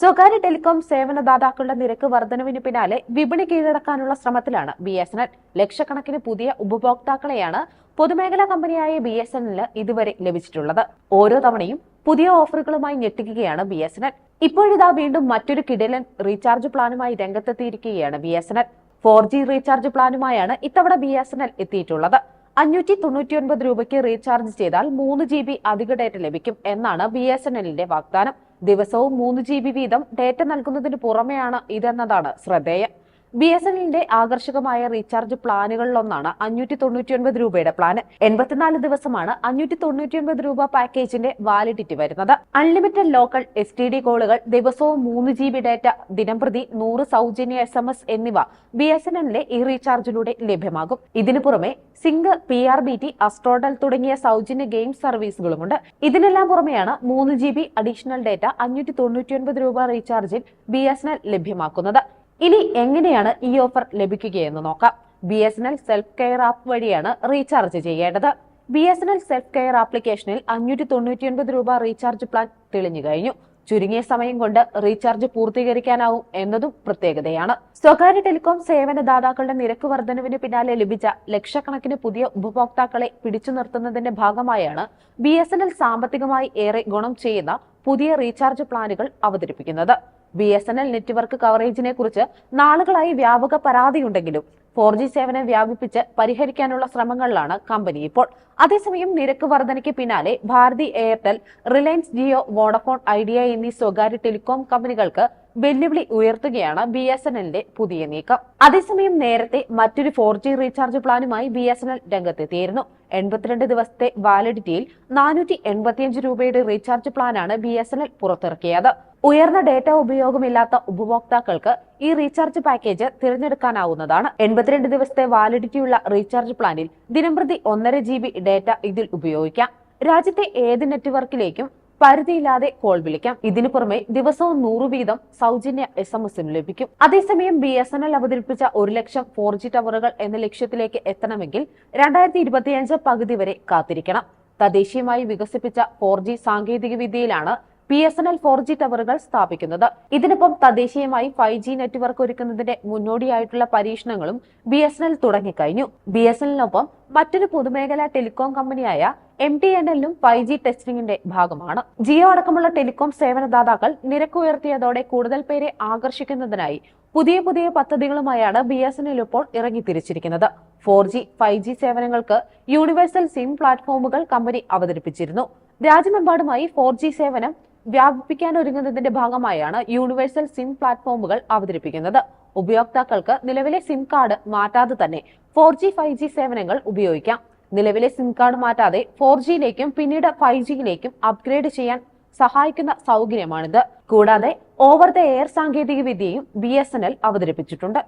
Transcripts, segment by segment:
സ്വകാര്യ ടെലികോം സേവനദാതാക്കളുടെ നിരക്ക് വർധനവിന് പിന്നാലെ വിപണി കീഴടക്കാനുള്ള ശ്രമത്തിലാണ് ബി എസ് എൻ എൽ ലക്ഷക്കണക്കിന് പുതിയ ഉപഭോക്താക്കളെയാണ് പൊതുമേഖലാ കമ്പനിയായ ബി എസ് എൻ എല്ലിന് ഇതുവരെ ലഭിച്ചിട്ടുള്ളത്. ഓരോ തവണയും പുതിയ ഓഫറുകളുമായി ഞെട്ടിക്കുകയാണ് ബി എസ് എൻ എൽ ഇപ്പോഴിതാ വീണ്ടും മറ്റൊരു കിടലൻ റീചാർജ് പ്ലാനുമായി രംഗത്തെത്തിയിരിക്കുകയാണ് B S N L four G recharge പ്ലാനുമായാണ് ഇത്തവണ ബി എസ് എൻ എൽ എത്തിയിട്ടുള്ളത്. അഞ്ഞൂറ്റി തൊണ്ണൂറ്റി ഒൻപത് രൂപയ്ക്ക് റീചാർജ് ചെയ്താൽ മൂന്ന് ജി ബി അധിക ഡേറ്റ ലഭിക്കും എന്നാണ് ബി എസ് എൻ എല്ലിന്റെ വാഗ്ദാനം. ദിവസവും മൂന്ന് ജി ബി വീതം ഡേറ്റ നൽകുന്നതിന് പുറമെയാണ് ഇതെന്നതാണ് ശ്രദ്ധേയം. ബി എസ് എൻ എല്ലിന്റെ ആകർഷകമായ റീചാർജ് പ്ലാനുകളിലൊന്നാണ് അഞ്ഞൂറ്റി തൊണ്ണൂറ്റി ഒൻപത് രൂപയുടെ പ്ലാൻ. എൺപത്തിനാല് ദിവസമാണ് അഞ്ഞൂറ്റി തൊണ്ണൂറ്റി ഒൻപത് രൂപ പാക്കേജിന്റെ വാലിഡിറ്റി വരുന്നത്. Unlimited local S T D കോളുകൾ ദിവസവും മൂന്ന് ജി ബി ഡേറ്റ ദിനംപ്രതി നൂറ് സൗജന്യ എസ് എം എസ് എന്നിവ ബി എസ് എൻ എല്ലിലെ ഈ റീചാർജിലൂടെ ലഭ്യമാകും. ഇതിനു പുറമെ Zing P R B T അസ്ട്രോഡൽ തുടങ്ങിയ സൗജന്യ ഗെയിം സർവീസുകളുമുണ്ട്. ഇതിനെല്ലാം പുറമെയാണ് മൂന്ന് ജി ബി അഡീഷണൽ ഡാറ്റ അഞ്ഞൂറ്റി തൊണ്ണൂറ്റി ഒൻപത് രൂപ റീചാർജിൽ ബി എസ് എൻ എൽ ലഭ്യമാക്കുന്നത്. ഇനി എങ്ങനെയാണ് ഈ ഓഫർ ലഭിക്കുകയെന്ന് നോക്കാം. B S N L self care app വഴിയാണ് റീചാർജ് ചെയ്യേണ്ടത്. B S N L self care ആപ്ലിക്കേഷനിൽ അഞ്ഞൂറ്റി തൊണ്ണൂറ്റി ഒൻപത് രൂപ റീചാർജ് പ്ലാൻ തെളിഞ്ഞു കഴിഞ്ഞു. ചുരുങ്ങിയ സമയം കൊണ്ട് റീചാർജ് പൂർത്തീകരിക്കാനാവും എന്നതും പ്രത്യേകതയാണ്. സ്വകാര്യ ടെലികോം സേവനദാതാക്കളുടെ നിരക്ക് വർധനവിന് പിന്നാലെ ലഭിച്ച ലക്ഷക്കണക്കിന് പുതിയ ഉപഭോക്താക്കളെ പിടിച്ചു നിർത്തുന്നതിന്റെ ഭാഗമായാണ് ബി സാമ്പത്തികമായി ഏറെ ഗുണം ചെയ്യുന്ന പുതിയ റീചാർജ് പ്ലാനുകൾ അവതരിപ്പിക്കുന്നത്. B S N L network കവറേജിനെ കുറിച്ച് നാളുകളായി വ്യാപക പരാതിയുണ്ടെങ്കിലും ഫോർ ജി സേവനം വ്യാപിപ്പിച്ച് പരിഹരിക്കാനുള്ള ശ്രമങ്ങളിലാണ് കമ്പനി ഇപ്പോൾ. അതേസമയം നിരക്ക് വർധനയ്ക്ക് പിന്നാലെ Bharti Airtel Reliance Jio Vodafone Idea എന്നീ സ്വകാര്യ ടെലികോം കമ്പനികൾക്ക് വെല്ലുവിളി ഉയർത്തുകയാണ് ബി എസ് എൻ എല്ലിന്റെ പുതിയ നീക്കം. അതേസമയം നേരത്തെ മറ്റൊരു ഫോർ ജി റീചാർജ് പ്ലാനുമായി ബി എസ് എൻ എൽ രംഗത്തെത്തിയിരുന്നു. എൺപത്തിരണ്ട് ദിവസത്തെ വാലിഡിറ്റിയിൽ നാനൂറ്റി എൺപത്തിയഞ്ച് രൂപയുടെ റീചാർജ് പ്ലാനാണ് ബി എസ് എൻ എൽ പുറത്തിറക്കിയത്. ഉയർന്ന ഡേറ്റ ഉപയോഗമില്ലാത്ത ഉപഭോക്താക്കൾക്ക് ഈ റീചാർജ് പാക്കേജ് തിരഞ്ഞെടുക്കാനാവുന്നതാണ്. എൺപത്തിരണ്ട് ദിവസത്തെ വാലിഡിറ്റിയുള്ള റീചാർജ് പ്ലാനിൽ ദിനംപ്രതി ഒന്നര ജി ബി ഡേറ്റ ഇതിൽ ഉപയോഗിക്കാം. രാജ്യത്തെ ഏത് നെറ്റ്വർക്കിലേക്കും പരിധിയില്ലാതെ കോൾ വിളിക്കാം. ഇതിനു പുറമെ ദിവസവും നൂറ് വീതം സൗജന്യ എസ് എം എസും ലഭിക്കും. അതേസമയം ബി എസ് എൻ എൽ അവതരിപ്പിച്ച ഒരു ലക്ഷം ഫോർ ജി ടവറുകൾ എന്ന ലക്ഷ്യത്തിലേക്ക് എത്തണമെങ്കിൽ രണ്ടായിരത്തി ഇരുപത്തിയഞ്ച് പകുതി വരെ കാത്തിരിക്കണം. തദ്ദേശീയമായി വികസിപ്പിച്ച ഫോർ ജി സാങ്കേതിക വിദ്യയിലാണ് B S N L four G ടവറുകൾ സ്ഥാപിക്കുന്നത്. ഇതിനൊപ്പം തദ്ദേശീയമായി ഫൈവ് ജി നെറ്റ്വർക്ക് ഒരുക്കുന്നതിന്റെ മുന്നോടിയായിട്ടുള്ള പരീക്ഷണങ്ങളും ബി എസ് എൻ എൽ തുടങ്ങിക്കഴിഞ്ഞു. ബി എസ് എൻ എല്ലിനൊപ്പം മറ്റൊരു പൊതുമേഖലാ ടെലികോം കമ്പനിയായ എം ടി എൻ എല്ലും ഫൈവ് ജി ടെസ്റ്റിംഗിന്റെ ഭാഗമാണ്. ജിയോ അടക്കമുള്ള ടെലികോം സേവനദാതാക്കൾ നിരക്ക് ഉയർത്തിയതോടെ കൂടുതൽ പേരെ ആകർഷിക്കുന്നതിനായി പുതിയ പുതിയ പദ്ധതികളുമായാണ് ബി എസ് എൻ എൽ ഇപ്പോൾ ഇറങ്ങിത്തിരിച്ചിരിക്കുന്നത്. ഫോർ ജി ഫൈവ് ജി സേവനങ്ങൾക്ക് യൂണിവേഴ്സൽ സിം പ്ലാറ്റ്ഫോമുകൾ കമ്പനി അവതരിപ്പിച്ചിരുന്നു. രാജ്യമെമ്പാടുമായി ഫോർ ജി സേവനം വ്യാപിപ്പിക്കാൻ ഒരുങ്ങുന്നതിന്റെ ഭാഗമായാണ് യൂണിവേഴ്സൽ സിം പ്ലാറ്റ്ഫോമുകൾ അവതരിപ്പിക്കുന്നത്. ഉപയോക്താക്കൾക്ക് നിലവിലെ സിം കാർഡ് മാറ്റാതെ തന്നെ ഫോർ ജി ഫൈവ് ജി സേവനങ്ങൾ ഉപയോഗിക്കാം. നിലവിലെ സിം കാർഡ് മാറ്റാതെ ഫോർ ജിയിലേക്കും പിന്നീട് ഫൈവ് ജിയിലേക്കും അപ്ഗ്രേഡ് ചെയ്യാൻ സഹായിക്കുന്ന സൗകര്യമാണിത്. കൂടാതെ ഓവർ ദ എയർ സാങ്കേതിക വിദ്യയും ബി എസ് എൻ എൽ അവതരിപ്പിച്ചിട്ടുണ്ട്.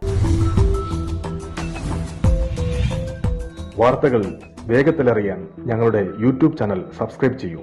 വാർത്തകൾ വേഗത്തിലറിയാൻ ഞങ്ങളുടെ യൂട്യൂബ് ചാനൽ സബ്സ്ക്രൈബ് ചെയ്യൂ.